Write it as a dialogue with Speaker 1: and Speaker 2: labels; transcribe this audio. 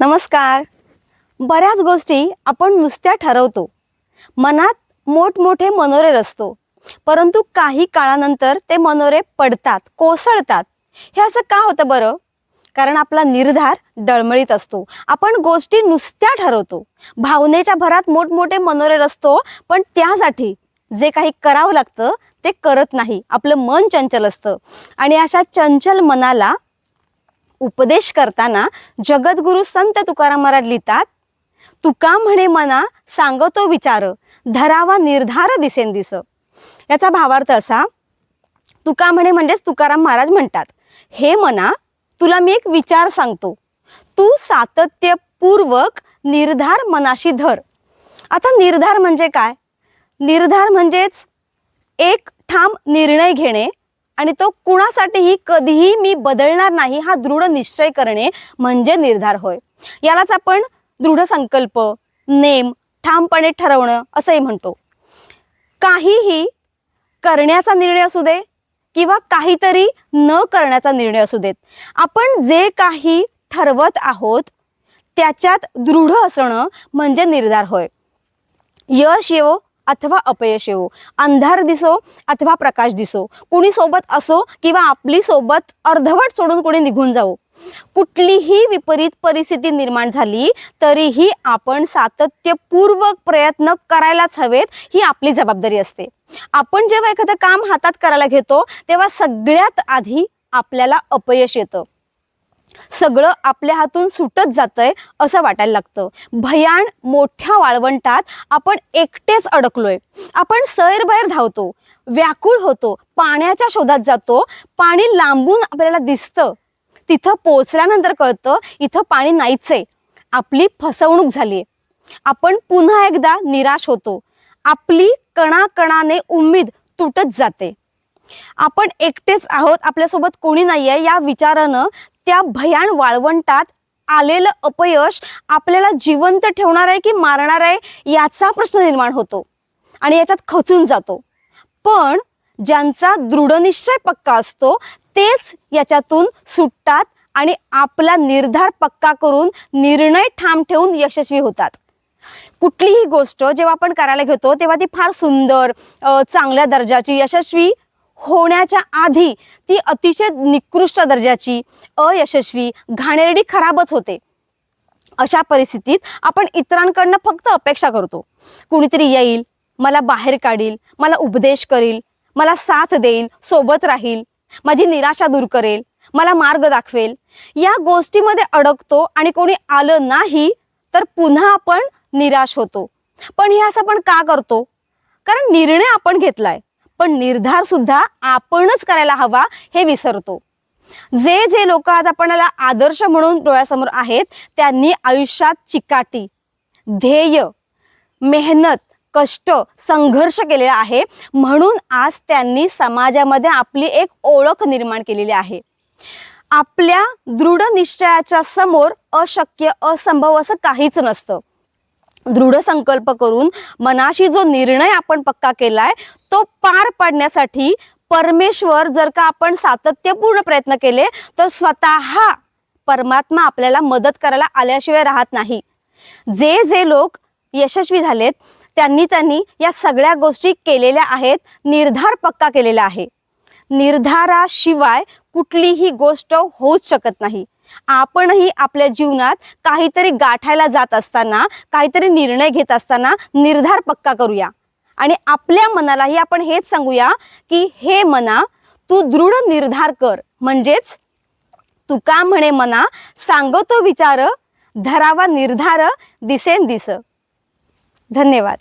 Speaker 1: नमस्कार. बऱ्याच गोष्टी आपण नुसत्या ठरवतो. मनात मोठमोठे मनोरे रचतो. परंतु काही काळानंतर ते मनोरे पडतात कोसळतात. हे असं का होतं बरं? कारण आपला निर्धार डळमळीत असतो. आपण गोष्टी नुसत्या ठरवतो. भावनेच्या भरात मोठमोठे मनोरे रचतो पण त्यासाठी जे काही करावं लागतं ते करत नाही. आपलं मन चंचल असतं. आणि अशा चंचल मनाला उपदेश करताना जगद्गुरु संत तुकाराम महाराज लिहितात तुका म्हणे मना सांगतो विचार धरावा निर्धार दिसेन दिस याचा भावार्थ असा तुका म्हणे म्हणजेच तुकाराम महाराज म्हणतात हे मना तुला मी एक विचार सांगतो. तू सातत्यपूर्वक निर्धार मनाशी धर. आता निर्धार म्हणजे काय? निर्धार म्हणजेच एक ठाम निर्णय घेणे आणि तो कुणासाठीही कधीही मी बदलणार नाही हा दृढ निश्चय करणे म्हणजे निर्धार होय. यालाच आपण दृढ संकल्प नेम ठामपणे ठरवणं असंही म्हणतो. काहीही करण्याचा निर्णय असू दे किंवा काहीतरी न करण्याचा निर्णय असू देत. आपण जे काही ठरवत आहोत त्याच्यात दृढ असणं म्हणजे निर्धार होय. यश येवो अथवा अपयश येवो. अंधार दिसो अथवा प्रकाश दिसो. कुणी सोबत असो किंवा आपली सोबत अर्धवट सोडून कोणी निघून जावो. कुठलीही विपरीत परिस्थिती निर्माण झाली तरीही आपण सातत्यपूर्वक प्रयत्न करायलाच हवेत ही आपली जबाबदारी असते. आपण जेव्हा एखादं काम हातात करायला घेतो तेव्हा सगळ्यात आधी आपल्याला अपयश येतं. सगळं आपल्या हातून सुटत जातंय असं वाटायला लागतं. भयान मोठ्या वाळवंटात आपण एकटेच अडकलोय. आपण सैरभैर धावतो व्याकुळ होतो पाण्याच्या शोधात जातो पाणी लांबून आपल्याला दिसतं. तिथं पोचल्यानंतर कळतं इथं पाणी नाहीच आहे आपली फसवणूक झालीये आपण पुन्हा एकदा निराश होतो. आपली कणाकणाने उम्मीद तुटत जाते. आपण एकटेच आहोत आपल्यासोबत कोणी नाहीये या विचारानं त्या भयान वाळवंटात आलेलं अपयश आपल्याला जिवंत ठेवणार आहे की मारणार आहे याचा प्रश्न निर्माण होतो. आणि याच्यात खचून जातो. पण ज्यांचा दृढनिश्चय पक्का असतो तेच याच्यातून सुटतात आणि आपला निर्धार पक्का करून निर्णय ठाम ठेवून यशस्वी होतात. कुठलीही गोष्ट जेव्हा आपण करायला घेतो तेव्हा ती फार सुंदर चांगल्या दर्जाची यशस्वी होण्याच्या आधी ती अतिशय निकृष्ट दर्जाची अयशस्वी घाणेरडी खराबच होते. अशा परिस्थितीत आपण इतरांकडनं फक्त अपेक्षा करतो. कुणीतरी येईल मला बाहेर काढील मला उपदेश करील मला साथ देईल सोबत राहील माझी निराशा दूर करेल मला मार्ग दाखवेल. या गोष्टीमध्ये अडकतो आणि कोणी आलं नाही तर पुन्हा आपण निराश होतो. पण हे असं आपण का करतो? कारण निर्णय आपण घेतलाय. पण निर्धार सुद्धा आपणच करायला हवा हे विसरतो. जे जे लोक आज आपणाला आदर्श म्हणून डोळ्यासमोर आहेत त्यांनी आयुष्यात चिकाटी ध्येय मेहनत कष्ट संघर्ष केलेला आहे म्हणून आज त्यांनी समाजामध्ये आपली एक ओळख निर्माण केलेली आहे. आपल्या दृढ निश्चयाच्या समोर अशक्य असंभव असं काहीच नसतं. दृढ संकल्प करून मनाशी जो निर्णय आपण पक्का केलाय तो पार पाडण्यासाठी परमेश्वर जर का आपण सातत्यपूर्ण प्रयत्न केले तर स्वतः परमात्मा आपल्याला मदत करायला आल्याशिवाय राहत नाही. जे जे लोक यशस्वी झालेत त्यांनी त्यांनी या सगळ्या गोष्टी केलेल्या आहेत निर्धार पक्का केलेला आहे. निर्धाराशिवाय कुठलीही गोष्ट होऊच शकत नाही. आपणही आपल्या जीवनात काहीतरी गाठायला जात असताना काहीतरी निर्णय घेत असताना निर्धार पक्का करूया. आणि आपल्या मनालाही आपण हेच सांगूया की हे मना तू दृढ निर्धार कर. म्हणजेच तू का म्हणे मना सांगतो विचार धरावा निर्धार दिसेन दिस. धन्यवाद.